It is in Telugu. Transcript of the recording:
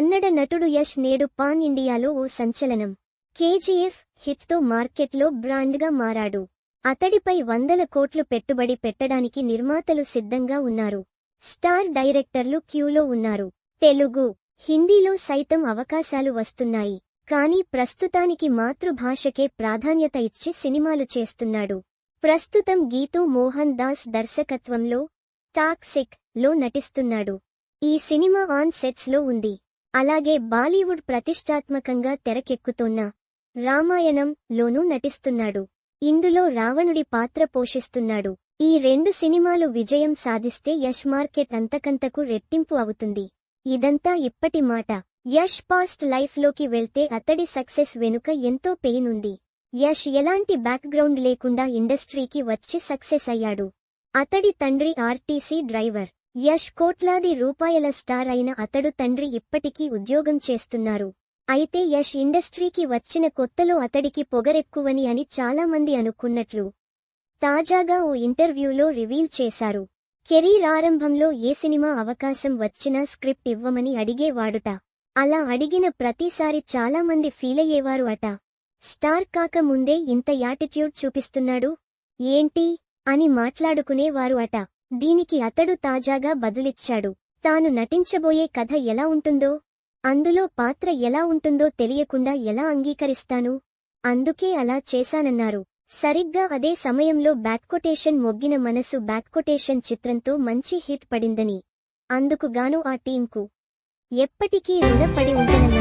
కన్నడ నటుడు యష్ నేడు పాన్ ఇండియాలో ఓ సంచలనం. కేజీఎఫ్ హిట్తో మార్కెట్లో బ్రాండ్గా మారాడు. అతడిపై వందల కోట్లు పెట్టుబడి పెట్టడానికి నిర్మాతలు సిద్ధంగా ఉన్నారు. స్టార్ డైరెక్టర్లు క్యూలో ఉన్నారు. తెలుగు హిందీలో సైతం అవకాశాలు వస్తున్నాయి. కానీ ప్రస్తుతానికి మాతృభాషకే ప్రాధాన్యత ఇచ్చి సినిమాలు చేస్తున్నాడు. ప్రస్తుతం గీతూ మోహన్ దాస్ దర్శకత్వంలో టాక్సిక్లో నటిస్తున్నాడు. ఈ సినిమా ఆన్ సెట్స్లో ఉంది. అలాగే బాలీవుడ్ ప్రతిష్టాత్మకంగా తెరకెక్కుతోన్న రామాయణం లోనూ నటిస్తున్నాడు. ఇందులో రావణుడి పాత్ర పోషిస్తున్నాడు. ఈ రెండు సినిమాలు విజయం సాధిస్తే యష్ మార్కెట్ అంతకంతకు రెట్టింపు అవుతుంది. ఇదంతా ఇప్పటి మాట. యష్ పాస్ట్ లైఫ్లోకి వెళ్తే అతడి సక్సెస్ వెనుక ఎంతో పెయిన్ ఉంది. యష్ ఎలాంటి బ్యాక్గ్రౌండ్ లేకుండా ఇండస్ట్రీకి వచ్చి సక్సెస్ అయ్యాడు. అతడి తండ్రి ఆర్టీసీ డ్రైవర్. యష్ కోట్లాది రూపాయల స్టార్ అయిన అతడు తండ్రి ఇప్పటికీ ఉద్యోగం చేస్తున్నారు. అయితే యష్ ఇండస్ట్రీకి వచ్చిన కొత్తలో అతడికి పొగరెక్కువని అని చాలామంది అనుకున్నట్లు. తాజాగా ఓ ఇంటర్వ్యూలో రివీల్ చేశారు. కెరీర్ ఆరంభంలో ఏ సినిమా అవకాశం వచ్చినా స్క్రిప్ట్ ఇవ్వమని అడిగేవాడుట. అలా అడిగిన ప్రతిసారి చాలామంది ఫీలయ్యేవారు అట. స్టార్ కాక ముందే ఇంత యాటిట్యూడ్ చూపిస్తున్నాడు? ఏంటి? అని మాట్లాడుకునేవారు అట. దీనికి అతడు తాజాగా బదులిచ్చాడు. తాను నటించబోయే కథ ఎలా ఉంటుందో అందులో పాత్ర ఎలా ఉంటుందో తెలియకుండా ఎలా అంగీకరిస్తాను? అందుకే అలా చేశానన్నారు. సరిగ్గా అదే సమయంలో బ్యాక్కొటేషన్ మొగ్గిన మనసు బ్యాక్కొటేషన్ చిత్రంతో మంచి హిట్ పడిందని. అందుకుగాను ఆ టీంకు ఎప్పటికీ రుణపడి ఉండనన్నారు